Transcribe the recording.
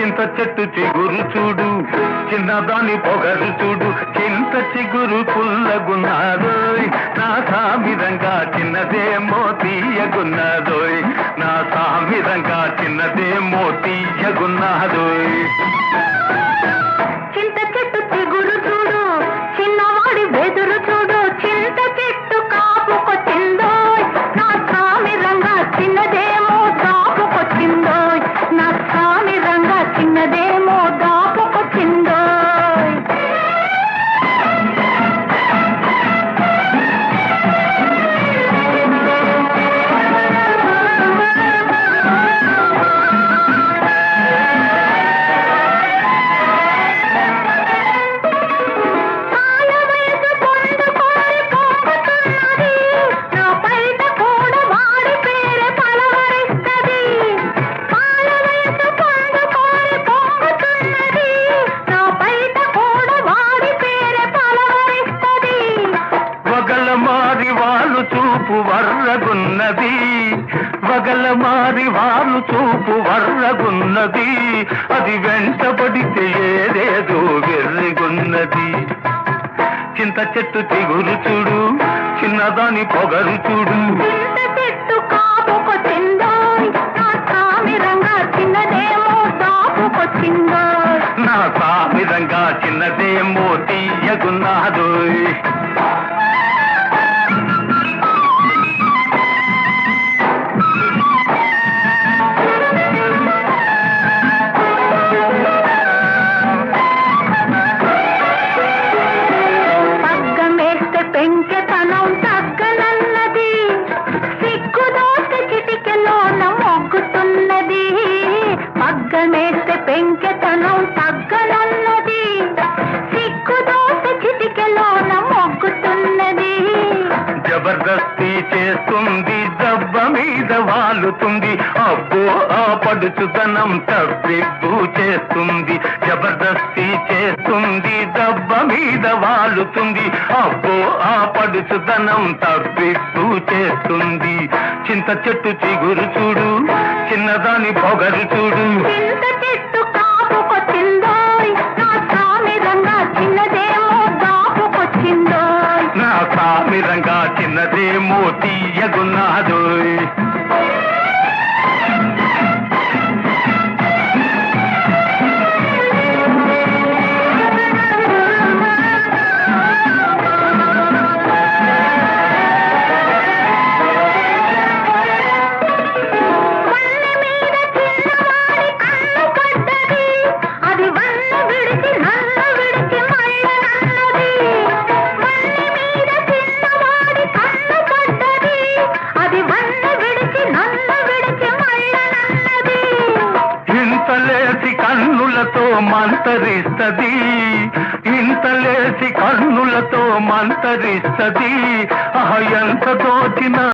చింత చెట్టు చిగురు చూడు చిన్నదాని పొగరు చూడు చింత చిగురు పుల్లగున్నాదోయ్. నా సామిరంగా చిన్నదేమో తీయగున్నాదోయ్. నా సామిరంగా చిన్నదేమో తీయగున్నాదోయ్. వర్రగున్నది వగల మారి వారు చూపు వర్రగున్నది. అది వెంటబడితే ఏదేదో వెర్రిగున్నది. చింత చెట్టు చిగురు చూడు చిన్నదాని పొగరు చూడు. చింత చెట్టు కాపుకొచ్చిందోయ్ వెంకటనం తగ్గనున్నది. తగ్గనన్నది చిటికెలోన మొగ్గుతున్నది జబర్దస్తి చేస్తుంది దెబ్బ మీద వాలుతుంది. అబ్బో ఆ పడుచుదనం తప్పిబ్బు చేస్తుంది. జబర్దస్తి చేస్తుంది దెబ్బ మీద వాలుతుంది. అబ్బో ఆ పడుచుదనం తప్పిబ్బు చేస్తుంది. చింత చెట్టు చిగురు చూడు చిన్నదాని పొగరు చూడు. తీయగున్నాదోయ్ మంతరిస్తది. ఇంతలేసి కన్నులతో మంతరిస్తది. ఆహ ఎంత దోచిన